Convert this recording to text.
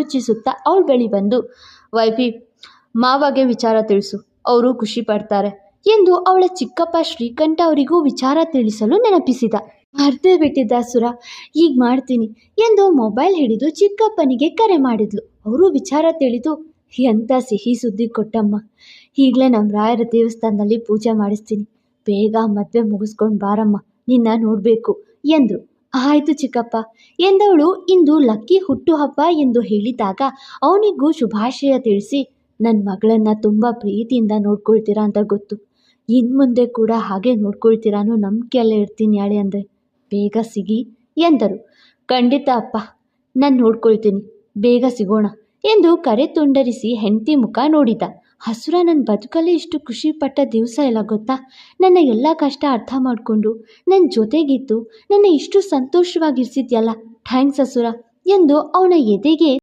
ಯೋಚಿಸುತ್ತಾ ಅವಳ ಬಳಿ ಬಂದು, ವೈಫಿ, ಮಾವಗೆ ವಿಚಾರ ತಿಳಿಸು. ಅವರು ಖುಷಿ ಪಡ್ತಾರೆ ಎಂದು ಅವಳ ಚಿಕ್ಕಪ್ಪ ಶ್ರೀಕಂಠ ಅವರಿಗೂ ವಿಚಾರ ತಿಳಿಸಲು ನೆನಪಿಸಿದ. ಮರ್ತೇ ಬಿಟ್ಟಿದ್ದ ಸುರ ಈಗ ಮಾಡ್ತೀನಿ ಎಂದು ಮೊಬೈಲ್ ಹಿಡಿದು ಚಿಕ್ಕಪ್ಪನಿಗೆ ಕರೆ ಮಾಡಿದ್ಲು. ಅವರು ವಿಚಾರ ತಿಳಿದು ಎಂಥ ಸಿಹಿ ಸುದ್ದಿ ಕೊಟ್ಟಮ್ಮ. ಈಗಲೇ ನಮ್ಮ ರಾಯರ ದೇವಸ್ಥಾನದಲ್ಲಿ ಪೂಜೆ ಮಾಡಿಸ್ತೀನಿ. ಬೇಗ ಮದುವೆ ಮುಗಿಸ್ಕೊಂಡು ಬಾರಮ್ಮ. ನಿನ್ನ ನೋಡಬೇಕು ಎಂದರು. ಆಯಿತು ಚಿಕ್ಕಪ್ಪ, ಎಂದವಳು ಇಂದು ಲಕ್ಕಿ ಹುಟ್ಟುಹಬ್ಬ ಎಂದು ಹೇಳಿದಾಗ ಅವನಿಗೂ ಶುಭಾಶಯ ತಿಳಿಸಿ ನನ್ನ ಮಗಳನ್ನು ತುಂಬ ಪ್ರೀತಿಯಿಂದ ನೋಡ್ಕೊಳ್ತೀರಾ ಅಂತ ಗೊತ್ತು. ಇನ್ಮುಂದೆ ಕೂಡ ಹಾಗೆ ನೋಡ್ಕೊಳ್ತೀರಾ ಅನ್ನೋ ನಂಬಿಕೆಯಲ್ಲೇ ಇರ್ತೀನಿ ಯಾಳೆ ಅಂದರೆ. ಬೇಗ ಸಿಗಿ ಎಂದರು. ಖಂಡಿತ ಅಪ್ಪ, ನಾನು ನೋಡ್ಕೊಳ್ತೀನಿ. ಬೇಗ ಸಿಗೋಣ ಎಂದು ಕರೆ ತುಂಡರಿಸಿ ಹೆಂಡತಿ ಮುಖ ನೋಡಿದ. ಹಸುರ ನನ್ನ ಬದುಕಲ್ಲಿ ಇಷ್ಟು ಖುಷಿ ಪಟ್ಟ ದಿವಸ ಎಲ್ಲ ಗೊತ್ತಾ? ನನ್ನ ಎಲ್ಲ ಕಷ್ಟ ಅರ್ಥ ಮಾಡಿಕೊಂಡು ನನ್ನ ಜೊತೆಗಿದ್ದು, ನನ್ನ ಇಷ್ಟು ಸಂತೋಷವಾಗಿರಿಸಿದ್ಯಲ್ಲ? ಥ್ಯಾಂಕ್ಸ್ ಹಸುರ ಎಂದು ಅವನ ಎದೆಗೆ